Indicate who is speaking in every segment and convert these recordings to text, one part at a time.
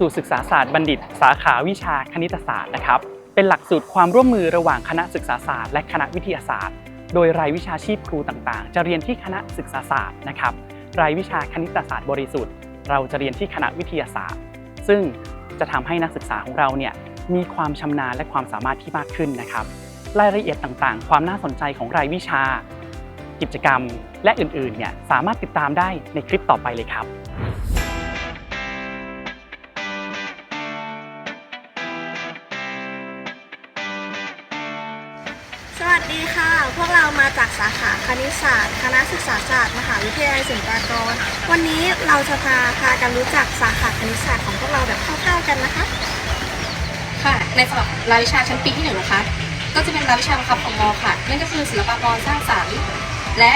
Speaker 1: สูตรศึกษาศาสตร์บัณฑิต สาขาวิชาคณิตศาสตร์นะครับ เป็นหลักสูตรความร่วมมือระหว่างคณะศึกษาศาสตร์และคณะวิทยาศาสตร์ โดยรายวิชาชีพครูต่างๆ จะเรียนที่คณะศึกษาศาสตร์นะครับ รายวิชาคณิตศาสตร์บริสุทธิ์ เราจะเรียนที่คณะวิทยาศาสตร์ ซึ่งจะทำให้นักศึกษาของเราเนี่ยมีความชำนาญและความสามารถที่มากขึ้นนะครับ รายละเอียดต่างๆ ความน่าสนใจของรายวิชา กิจกรรม และอื่นๆเนี่ยสามารถติดตามได้ในคลิปต่อไปเลยครับ
Speaker 2: สวัสดีค่ะ พวกเรามาจากสาขาคณิตศาสตร์ คณะศึกษาศาสตร์ มหาวิทยาลัยศิลปากร วันนี้เราจะพาพากันรู้จักสาขาคณิตศาสตร์ของพวกเราแบบคร่าวๆกันนะคะ
Speaker 3: ค่ะ ในสำหรับรายวิชาชั้นปีที่หนึ่งนะคะ ก็จะเป็นรายวิชาบังคับของมค่ะ นั่นก็คือศิลปากรสร้างสรรค์ และ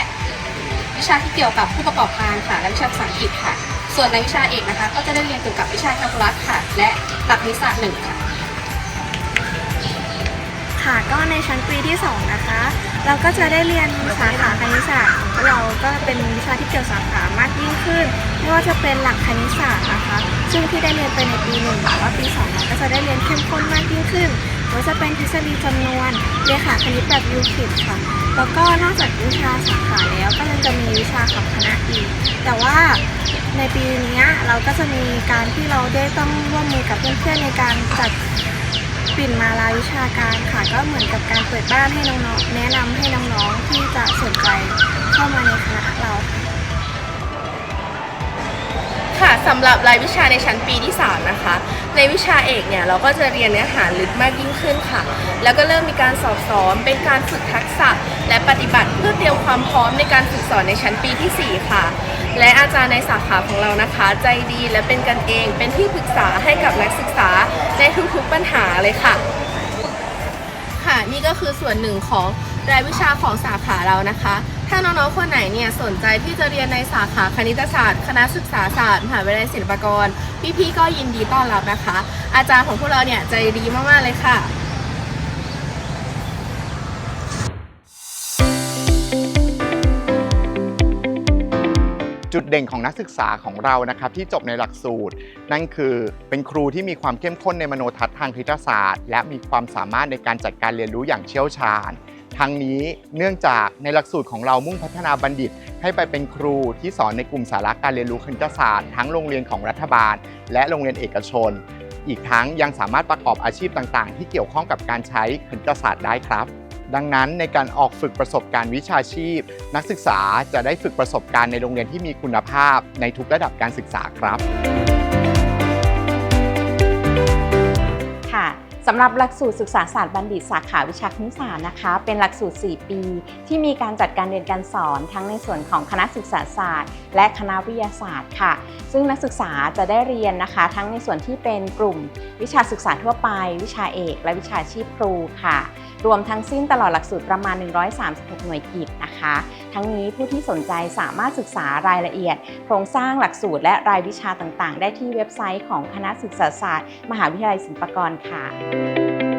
Speaker 3: วิชาที่เกี่ยวกับผู้ประกอบการค่ะ และวิชาภาษาอังกฤษค่ะ ส่วนในวิชาเอกนะคะ ก็จะได้เรียนเกี่ยวกับวิชาแคลคูลัสค่ะ และหลักคณิตศาสตร์หนึ่งค่ะ
Speaker 2: ค่ะก็ในชั้นปีที่ 2 นะคะ เราก็จะได้เรียนสาขาคณิตศาสตร์ของเราก็เป็นวิชาที่เกี่ยวสาขามากยิ่งขึ้น ไม่ว่าจะเป็นหลักคณิตศาสตร์นะคะ ซึ่งที่ได้เรียนไปในปีหนึ่งหรือว่าปีสองเราก็จะได้เรียนเข้มข้นมากยิ่งขึ้น ไม่ว่าจะเป็นทฤษฎีจำนวนเรียนขาคณิตแบบยูคลิดค่ะ แล้วก็นอกจากวิชาสาขาแล้วก็ยังจะมีวิชาขับคณะอีก แต่ว่าในปีนี้เราก็จะมีการที่เราได้ต้องร่วมมือกับเพื่อนๆในการจัดปิ่นมาลาวิชาการค่ะ ก็เหมือนกับการเปิดบ้านให้น้องๆแนะนำ สำ
Speaker 4: หรับรายวิชาในชั้นปีที่ 3 นะคะ ในวิชาเอกเนี่ยเราก็จะเรียนเนื้อหาลึกมากยิ่งขึ้นค่ะ แล้วก็เริ่มมีการสอบสอนเป็นการฝึกทักษะ และปฏิบัติเพื่อเตรียมความพร้อมในการฝึกสอนในชั้นปีที่ 4 ค่ะ และอาจารย์ในสาขาของเรานะคะ ใจดีและเป็นกันเองเป็นที่ปรึกษาให้กับนักศึกษาในทุกๆปัญหาเลยค่ะ ค่ะ นี่ก็คือส่วนหนึ่งของรายวิชาของสาขาเรานะคะ ถ้าน้องๆ คนไหนเนี่ยสนใจที่จะเรียนในสาขาคณิตศาสตร์ คณะศึกษาศาสตร์มหาวิทยาลัยศิลปากร พี่ๆ ก็ยินดีต้อนรับนะคะ อาจารย์ของพวกเราเนี่ยใจดีมากๆ เลยค่ะ
Speaker 5: จุดเด่นของนักศึกษาของเรานะครับที่จบในหลักสูตร นั่นคือเป็นครูที่มีความเข้มข้นในมโนทัศน์ทางคณิตศาสตร์ และมีความสามารถในการจัดการเรียนรู้อย่างเชี่ยวชาญทั้งนี้เนื่องจากในหลักสูตรของเรามุ่งพัฒนาบัณฑิต ให้ไปเป็นครูที่สอนในกลุ่มสาระการเรียนรู้คณิตศาสตร์ทั้งโรงเรียนของรัฐบาล และโรงเรียนเอกชน อีกทั้งยังสามารถประกอบอาชีพต่างๆ ที่เกี่ยวข้องกับการใช้คณิตศาสตร์ได้ครับ ดังนั้นในการออกฝึกประสบการณ์วิชาชีพ นักศึกษาจะได้ฝึกประสบการณ์ในโรงเรียนที่มีคุณภาพในทุกระดับการศึกษาครับ
Speaker 6: สำหรับหลักสูตรศึกษาศาสตร์บัณฑิตสาขาวิชาคณิตศาสตร์นะคะ เป็นหลักสูตร 4 ปี ที่มีการจัดการเรียนการสอนทั้งในส่วนของคณะศึกษาศาสตร์ และคณะวิทยาศาสตร์ค่ะ ซึ่งนักศึกษาจะได้เรียนนะคะ ทั้งในส่วนที่เป็นกลุ่ม วิชาศึกษาทั่วไป วิชาเอก และวิชาชีพครูค่ะ รวมทั้งสิ้นตลอดหลักสูตรประมาณ 136 หน่วยกิจนะคะ ทั้งนี้ผู้ที่สนใจสามารถศึกษารายละเอียด โครงสร้างหลักสูตรและรายวิชาต่างๆ ได้ที่เว็บไซต์ของคณะศึกษาศาสตร์ มหาวิทยาลัยศิลปากรค่ะ Thank you.